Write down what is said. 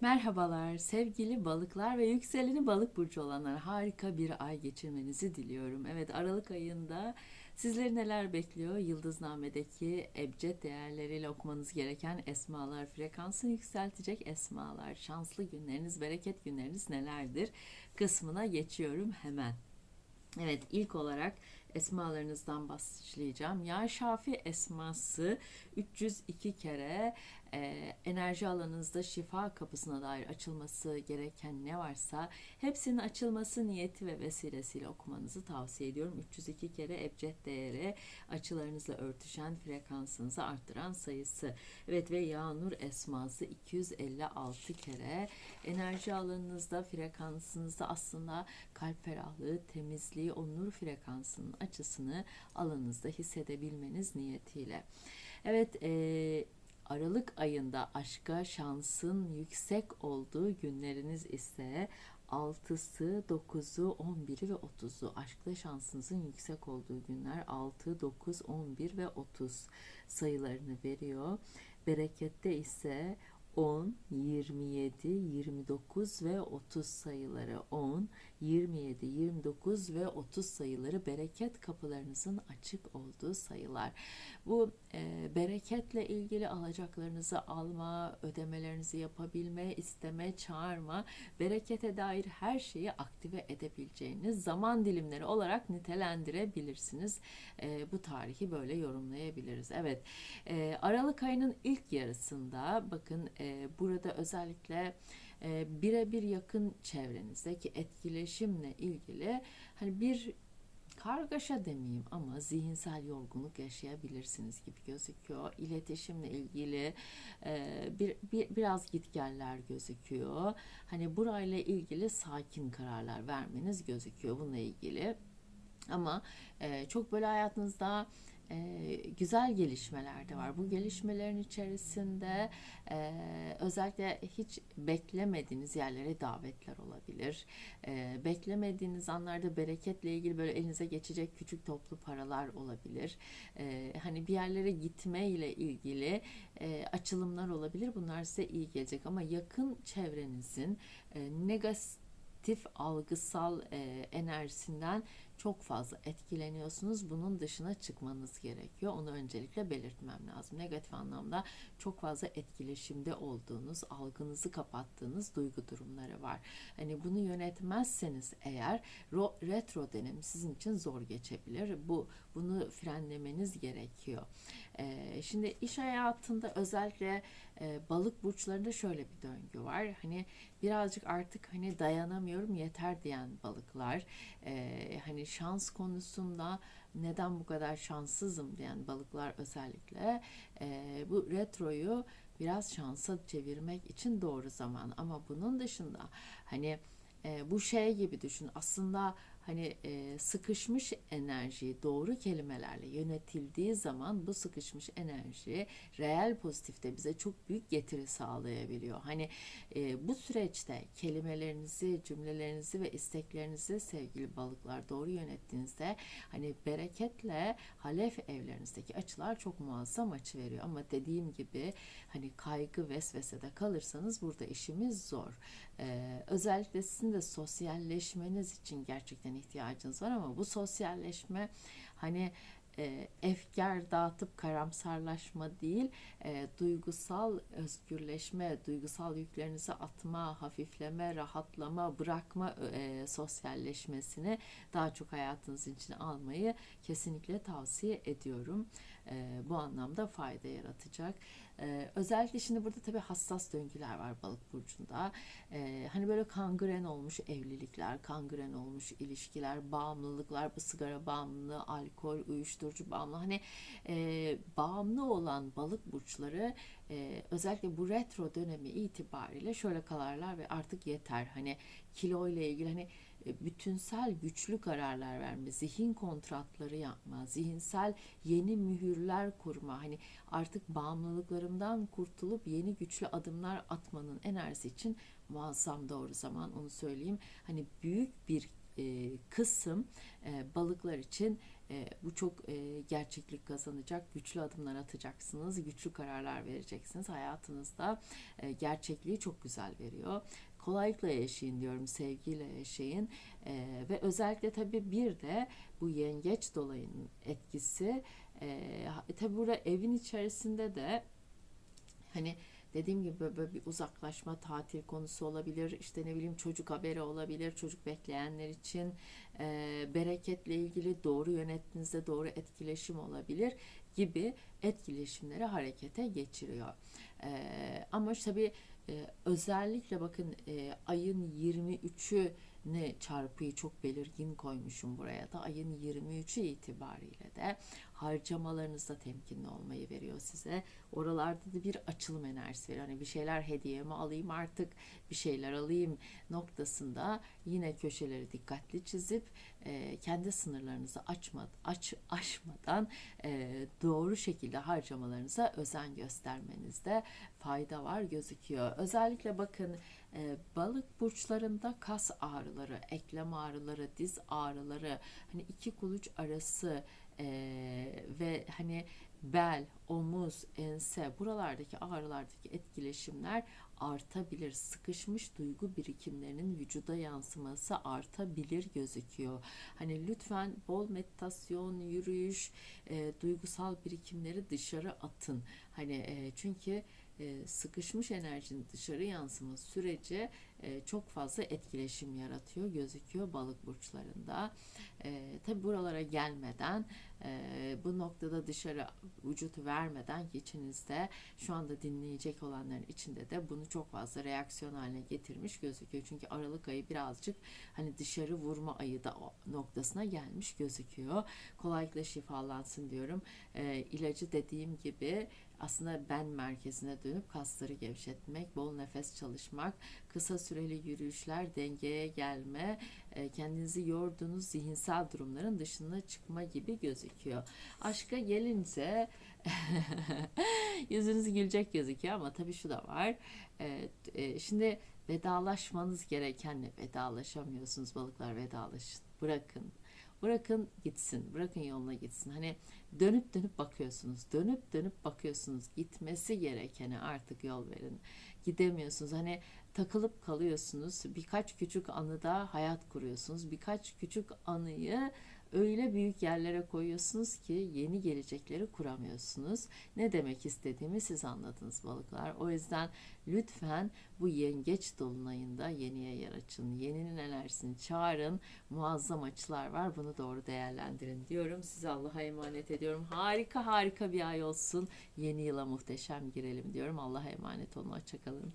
Merhabalar sevgili balıklar ve yükseleni balık burcu olanlar harika bir ay geçirmenizi diliyorum. Evet Aralık ayında sizleri neler bekliyor? Yıldızname'deki ebced değerleriyle okumanız gereken esmalar, frekansını yükseltecek esmalar, şanslı günleriniz, bereket günleriniz nelerdir? Kısmına geçiyorum hemen. Evet ilk olarak esmalarınızdan başlayacağım. Ya Şafi esması 302 kere e, enerji alanınızda şifa kapısına dair açılması gereken ne varsa hepsinin açılması niyeti ve vesilesiyle okumanızı tavsiye ediyorum. 302 kere ebced değeri açılarınızla örtüşen frekansınızı arttıran sayısı. Evet ve Yağnur esması 256 kere enerji alanınızda frekansınızda aslında kalp ferahlığı, temizliği, o nur frekansının açısını alanınızda hissedebilmeniz niyetiyle. Evet, e, Aralık ayında aşka şansın yüksek olduğu günleriniz ise 6'sı, 9'u, 11'i ve 30'u aşkta şansınızın yüksek olduğu günler 6, 9, 11 ve 30 sayılarını veriyor. Berekette ise 10, 27, 29 ve 30 sayıları 10, 27, 29 ve 30 sayıları bereket kapılarınızın açık olduğu sayılar. Bu e, bereketle ilgili alacaklarınızı alma, ödemelerinizi yapabilme, isteme, çağırma, berekete dair her şeyi aktive edebileceğiniz zaman dilimleri olarak nitelendirebilirsiniz. E, bu tarihi böyle yorumlayabiliriz. Evet, e, Aralık ayının ilk yarısında bakın e, burada özellikle e, birebir yakın çevrenizdeki etkileşimle ilgili hani bir kargaşa demeyeyim ama zihinsel yorgunluk yaşayabilirsiniz gibi gözüküyor. İletişimle ilgili e, bir, bir biraz gitgeller gözüküyor. Hani burayla ilgili sakin kararlar vermeniz gözüküyor bununla ilgili. Ama e, çok böyle hayatınızda e, güzel gelişmeler de var. Bu gelişmelerin içerisinde e, özellikle hiç beklemediğiniz yerlere davetler olabilir. E, beklemediğiniz anlarda bereketle ilgili böyle elinize geçecek küçük toplu paralar olabilir. E, hani bir yerlere gitme ile ilgili e, açılımlar olabilir. Bunlar size iyi gelecek ama yakın çevrenizin e, negatif algısal e, enerjisinden çok fazla etkileniyorsunuz. Bunun dışına çıkmanız gerekiyor. Onu öncelikle belirtmem lazım. Negatif anlamda çok fazla etkileşimde olduğunuz, algınızı kapattığınız duygu durumları var. Hani bunu yönetmezseniz eğer retro dönemi sizin için zor geçebilir. Bu bunu frenlemeniz gerekiyor. Ee, şimdi iş hayatında özellikle e, balık burçlarında şöyle bir döngü var. Hani birazcık artık hani dayanamıyorum yeter diyen balıklar. E, hani şans konusunda neden bu kadar şanssızım diyen balıklar özellikle e, bu retroyu biraz şansa çevirmek için doğru zaman. Ama bunun dışında hani e, bu şey gibi düşün. Aslında hani e, sıkışmış enerji doğru kelimelerle yönetildiği zaman bu sıkışmış enerji reel pozitifte bize çok büyük getiri sağlayabiliyor. Hani e, bu süreçte kelimelerinizi, cümlelerinizi ve isteklerinizi sevgili balıklar doğru yönettiğinizde hani bereketle halef evlerinizdeki açılar çok muazzam açı veriyor. Ama dediğim gibi hani kaygı vesvesede kalırsanız burada işimiz zor. Ee, özellikle sizin de sosyalleşmeniz için gerçekten ihtiyacınız var ama bu sosyalleşme hani e, efkar dağıtıp karamsarlaşma değil, e, duygusal özgürleşme, duygusal yüklerinizi atma, hafifleme, rahatlama, bırakma e, sosyalleşmesini daha çok hayatınız için almayı kesinlikle tavsiye ediyorum. E, bu anlamda fayda yaratacak. Ee, özellikle şimdi burada tabii hassas döngüler var balık burcunda. Ee, hani böyle kangren olmuş evlilikler, kangren olmuş ilişkiler, bağımlılıklar, bu sigara bağımlılığı, alkol, uyuşturucu bağımlılığı. Hani e, bağımlı olan balık burçları e, özellikle bu retro dönemi itibariyle şöyle kalarlar ve artık yeter. Hani kilo ile ilgili hani bütünsel güçlü kararlar verme, zihin kontratları yapma, zihinsel yeni mühürler kurma, hani artık bağımlılıklarımdan kurtulup yeni güçlü adımlar atmanın enerjisi için muazzam doğru zaman onu söyleyeyim. Hani büyük bir e, kısım e, balıklar için E, bu çok e, gerçeklik kazanacak. Güçlü adımlar atacaksınız. Güçlü kararlar vereceksiniz. Hayatınızda e, gerçekliği çok güzel veriyor. Kolaylıkla yaşayın diyorum. Sevgiyle yaşayın. E, ve özellikle tabii bir de bu yengeç dolayının etkisi e, tabii burada evin içerisinde de hani dediğim gibi böyle, bir uzaklaşma tatil konusu olabilir. İşte ne bileyim çocuk haberi olabilir çocuk bekleyenler için. E, bereketle ilgili doğru yönettiğinizde doğru etkileşim olabilir gibi etkileşimleri harekete geçiriyor. E, ama tabii e, özellikle bakın e, ayın 23'ü ne çarpıyı çok belirgin koymuşum buraya da ayın 23'ü itibariyle de harcamalarınızda temkinli olmayı veriyor size. Oralarda da bir açılım enerjisi veriyor. Hani bir şeyler hediye mi alayım artık bir şeyler alayım noktasında yine köşeleri dikkatli çizip e, kendi sınırlarınızı açma, aç, aşmadan e, doğru şekilde harcamalarınıza özen göstermenizde fayda var gözüküyor. Özellikle bakın e, balık burçlarında kas ağrıları, eklem ağrıları, diz ağrıları, hani iki kuluç arası e, ve hani bel, omuz, ense buralardaki ağrılardaki etkileşimler artabilir. Sıkışmış duygu birikimlerinin vücuda yansıması artabilir gözüküyor. Hani lütfen bol meditasyon, yürüyüş, e, duygusal birikimleri dışarı atın. Hani e, çünkü e, sıkışmış enerjinin dışarı yansıma süreci e, çok fazla etkileşim yaratıyor gözüküyor balık burçlarında. E, tabi buralara gelmeden bu noktada dışarı vücut vermeden ki içinizde şu anda dinleyecek olanların içinde de bunu çok fazla reaksiyon haline getirmiş gözüküyor. Çünkü Aralık ayı birazcık hani dışarı vurma ayı da o noktasına gelmiş gözüküyor. Kolaylıkla şifalansın diyorum. E, ilacı dediğim gibi aslında ben merkezine dönüp kasları gevşetmek, bol nefes çalışmak, kısa süreli yürüyüşler, dengeye gelme, e, kendinizi yorduğunuz zihinsel durumların dışına çıkma gibi gözüküyor. Aşka gelince yüzünüz gülecek gözüküyor ama tabii şu da var. Evet, e, şimdi vedalaşmanız gerekenle vedalaşamıyorsunuz balıklar vedalaşın. Bırakın. Bırakın gitsin. Bırakın yoluna gitsin. Hani dönüp dönüp bakıyorsunuz. Dönüp dönüp bakıyorsunuz. Gitmesi gerekene artık yol verin. Gidemiyorsunuz. Hani takılıp kalıyorsunuz. Birkaç küçük anıda hayat kuruyorsunuz. Birkaç küçük anıyı öyle büyük yerlere koyuyorsunuz ki yeni gelecekleri kuramıyorsunuz. Ne demek istediğimi siz anladınız balıklar. O yüzden lütfen bu yengeç dolunayında yeniye yer açın. Yeninin enerjisini çağırın. Muazzam açılar var. Bunu doğru değerlendirin diyorum. Size Allah'a emanet ediyorum. Harika harika bir ay olsun. Yeni yıla muhteşem girelim diyorum. Allah'a emanet olun. Hoşçakalın.